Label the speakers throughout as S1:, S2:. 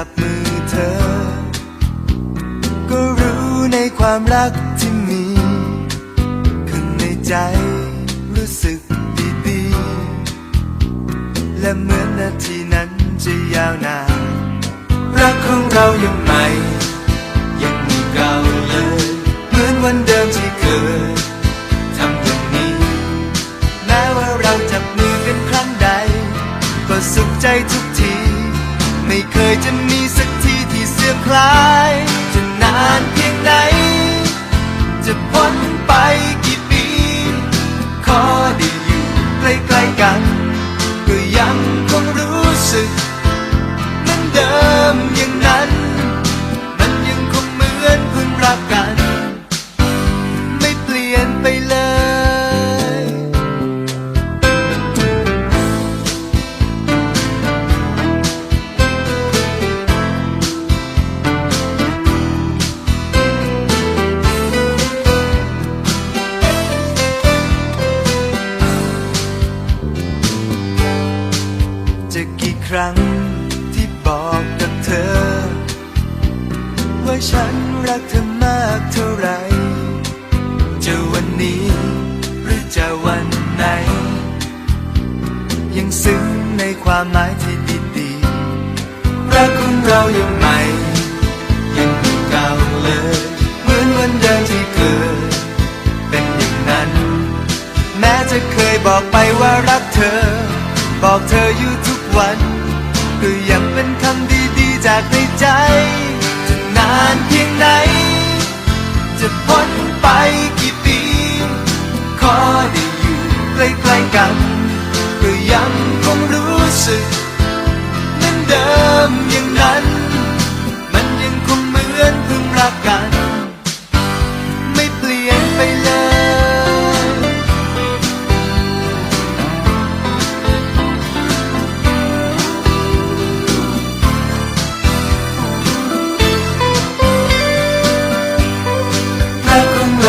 S1: จับมือเธอ ก็รู้ในความรักที่มีข้างในใจรู้สึกดีดีและเหมือนนาทีนั้นจะยาวนาน รักของเรายังใหม่ ยังมีเราเลย เหมือนวันเดิมที่เคยทำอย่างนี้ แม้ว่าเราจับมือกันครั้งใด ก็สุขใจทุก ยจะมีสักทีที่เสียคลาย ครั้งที่บอกกับเธอ ว่าฉันรักเธอมากเท่าไรจะวันนี้หรือจะวันไหน ยังซึ้งในความหมายที่ดีๆรักของเรายังใหม่ยังมีเก่าเลยเหมือนวันเดิมที่เคยเป็นอย่างนั้น แม้จะเคยบอกไปว่ารักเธอ บอกเธออยู่ทุก วัน ก็ยังเป็นคำดีๆจากในใจ จะนานเพียงไหน จะพ้นไปกี่ปี ขอได้อยู่ใกล้ๆกัน ก็ยังคงรู้สึกเหมือนเดิมอย่างนั้น มันยังคงเหมือนเพิ่งรักกัน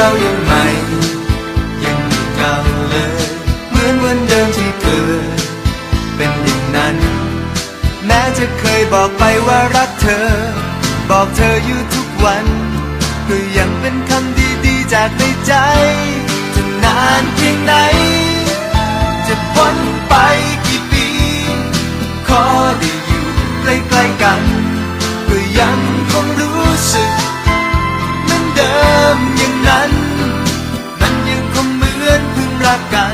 S1: ายังใหม่ ยังมีเก่าเลย เหมือนวันเดิมที่เคยเป็นอย่างนั้น แม้จะเคยบอกไปว่ารักเธอ บอกเธออยู่ทุกวันก็ยังเป็นคำดีๆจากในใจ จะนานเพียงไหน จะพ้นไปกี่ปี ขอได้อยู่ใกล้ๆกัน 가깝